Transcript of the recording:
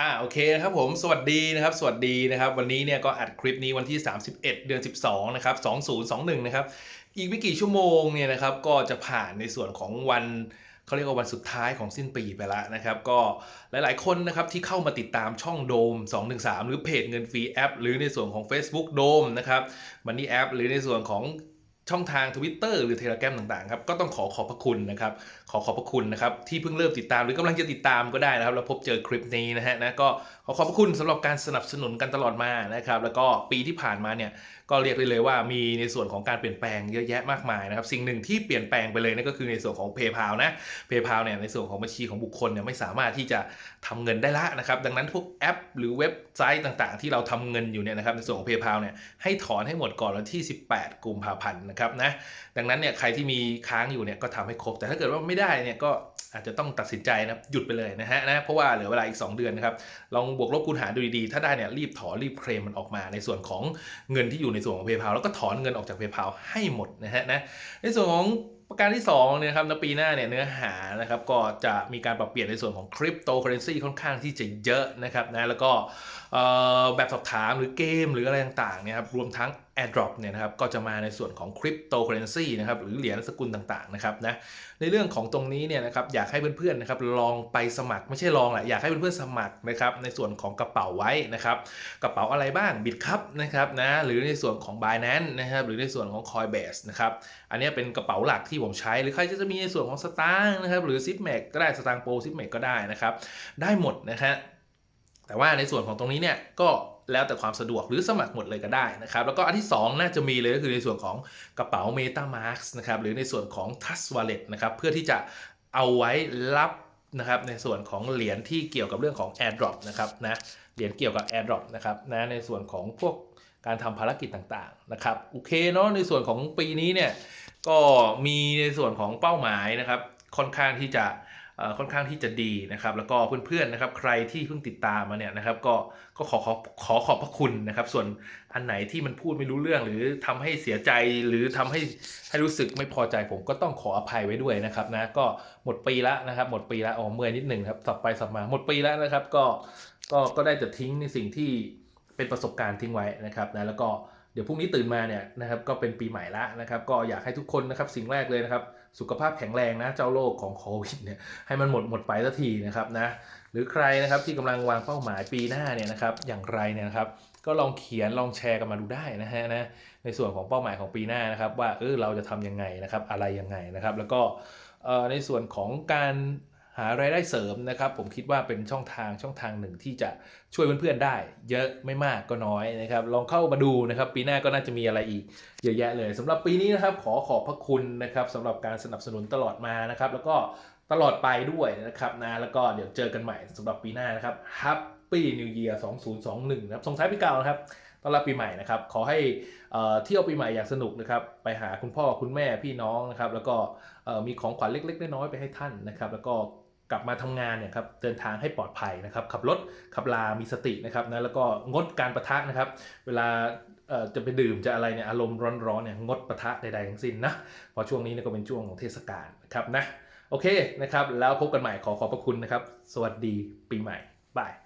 อ่าโอเคนะครับผมสวัสดีนะครับ สวัสดีนะครับ วันนี้เนี่ยก็อัดคลิปนี้วันที่ 31 เดือน 12 นะครับ 2021 นะครับ อีกไม่กี่ชั่วโมงเนี่ยนะครับก็จะผ่านในส่วนของวันเขาเรียกว่าวันสุดท้ายของสิ้นปีไปแล้วนะครับ ก็หลายๆ คนนะครับที่เข้ามาติดตามช่องโดม 213 หรือเพจเงินฟรีแอป หรือในส่วนของ Facebook โดมนะครับมันนี่แอปหรือในส่วนของ ช่องทาง Twitter หรือ Telegram ต่างๆครับก็ต้องขอขอบพระคุณนะครับ ขอขอบพระคุณนะครับ ที่เพิ่งเริ่มติดตามหรือกำลังจะติดตามก็ได้นะครับ แล้วพบเจอคลิปนี้นะฮะนะก็ขอขอบพระคุณสำหรับการสนับสนุนกันตลอดมานะครับ แล้วก็ปีที่ผ่านมาเนี่ยก็เรียกได้เลยว่ามีในส่วนของการเปลี่ยนแปลงเยอะแยะมากมายนะครับสิ่งหนึ่งที่เปลี่ยนแปลงไปเลยนั่นก็คือในส่วนของ PayPal นะ PayPal เนี่ยในส่วนของบัญชีของบุคคลเนี่ยไม่สามารถที่จะทำเงินได้ละนะครับดังนั้นพวกแอป หรือเว็บไซต์ต่างๆ ที่เราทำเงินอยู่เนี่ยนะครับในส่วนของ PayPal เนี่ยให้ถอนให้หมดก่อนวันที่ 18 กุมภาพันธ์นะครับนะดังนั้นเนี่ยใครที่มีค้างอยู่เนี่ยก็ทำให้ครบ แต่ถ้าเกิดว่าไม่ได้เนี่ยก็อาจจะต้องตัดสินใจนะหยุดไปเลยนะฮะนะเพราะว่าเหลือเวลาอีก 2 เดือนนะครับลองบวกลบคูณหารดูดีๆ ถ้าได้เนี่ยรีบถอนรีบเคลมมันออกมา ในส่วนของเงินที่อยู่ในส่วนของ PayPal แล้วก็ถอนเงินออกจาก PayPal ให้หมดนะฮะนะในส่วนของประการที่2เนี่ยครับในปีหน้าเนี่ยเนื้อหานะครับก็จะมีการปรับเปลี่ยนในส่วนของคริปโตเคอเรนซีค่อนข้างที่จะเยอะนะครับนะแล้วก็แบบสอบถามหรือเกมหรืออะไรต่างๆเนี่ยครับรวมทั้ง AirDrop เนี่ยนะครับก็จะมาในส่วนของคริปโตเคอเรนซีนะครับหรือเหรียญสกุลต่างๆนะครับนะในเรื่องของตรงนี้เนี่ยนะครับอยากให้เพื่อนๆนะครับลองไปสมัครไม่ใช่ลองแหละอยากให้เพื่อนๆสมัครนะครับในส่วนของกระเป๋าไว้นะครับกระเป๋าอะไรบ้างบิตครับนะครับนะหรือในส่วนของ Binance นะครับหรือในส่วนของ Coinbase นะครับอันนี้เป็นกระเป๋าหลักที่ผมใช้ หรือใครจะมีในส่วนของสตางค์นะครับหรือ z i p m a c ก็ได้สตางค์โปร z i p m a c ก็ได้นะครับได้หมดนะฮะแต่ว่าในส่วนของตรงนี้เนี่ยก็ แล้วแต่ความสะดวกหรือสมัครหมดเลยก็ได้นะครับ แล้วก็อันที่ 2 น่าจะมีเลยก็คือในส่วนของกระเป๋า MetaMask นะครับหรือในส่วนของ Trust Wallet นะครับเพื่อที่จะเอาไว้รับนะครับในส่วนของเหรียญที่เกี่ยวกับเรื่องของ AirDrop นะครับนะเหรียญเกี่ยวกับ AirDrop นะครับนะในส่วนของพวกการทำภารกิจต่างๆนะครับโอเคเนาะในส่วนของปีนี้เนี่ยก็มีในส่วนของเป้าหมายนะครับค่อนข้างที่จะ ค่อนข้างที่จะดีนะครับ แล้วก็เพื่อนๆนะครับใครที่เพิ่งติดตามมาเนี่ยนะครับ ก็ก็ขอขอขอขอบพระคุณนะครับ ส่วนอันไหนที่มันพูดไม่รู้เรื่อง หรือทำให้เสียใจหรือทำให้ให้รู้สึกไม่พอใจผมก็ต้องขออภัยไว้ด้วยนะครับนะก็หมดปีละนะครับ หมดปีละอ๋อเมื่อยนิดหนึ่งครับสับไปสับมาหมดปีแล้วนะครับ ก็ก็ก็ได้แต่ทิ้งในสิ่งที่เป็นประสบการณ์ทิ้งไว้นะครับนะแล้วก็ เดี๋ยวพรุ่งนี้ตื่นมาเนี่ยนะครับก็เป็นปีใหม่ละนะครับ ก็อยากให้ทุกคนนะครับสิ่งแรกเลยนะครับ สุขภาพแข็งแรงนะเจ้าโรคของโควิดเนี่ยให้มันหมดหมดไปสักทีนะครับนะหรือใครนะครับที่กำลังวางเป้าหมายปีหน้าเนี่ยนะครับอย่างไรเนี่ยนะครับก็ลองเขียนลองแชร์กันมาดูได้นะฮะนะในส่วนของเป้าหมายของปีหน้านะครับ ว่าเออเราจะทำยังไงนะครับอะไรยังไงนะครับ แล้วก็ในส่วนของการ หารายได้เสริมนะครับ ผมคิดว่าเป็นช่องทางช่องทางหนึ่งที่จะช่วยเพื่อนๆได้ เยอะไม่มากก็น้อยนะครับ ลองเข้ามาดูนะครับ ปีหน้าก็น่าจะมีอะไรอีกเยอะแยะเลยสำหรับปีนี้นะครับขอขอบพระคุณนะครับสำหรับการสนับสนุนตลอดมานะครับ แล้วก็ตลอดไปด้วยนะครับนะแล้วก็เดี๋ยวเจอกันใหม่สำหรับปีหน้านะครับ Happy New Year 2021 นะครับส่งท้ายปีเก่านะครับต้อนรับปีใหม่นะครับ ขอให้เอ่อเที่ยวปีใหม่อย่างสนุกนะครับ ไปหาคุณพ่อคุณแม่พี่น้องนะครับ แล้วก็มีของขวัญเล็กๆน้อยๆไปให้ท่านนะครับ แล้วก็ กลับมาทำงานเนี่ยครับเดินทางให้ปลอดภัยนะครับ ขับรถขับลามีสตินะครับนะแล้วก็งดการประทะนะครับ เวลาจะไปดื่มจะอะไรเนี่ยอารมณ์ร้อนๆเนี่ยงดประทะใดๆทั้งสิ้นนะเพราะช่วงนี้เนี่ยก็เป็นช่วงของเทศกาลนะครับนะโอเคนะครับ แล้วพบกันใหม่ขอขอบพระคุณนะครับ สวัสดีปีใหม่บาย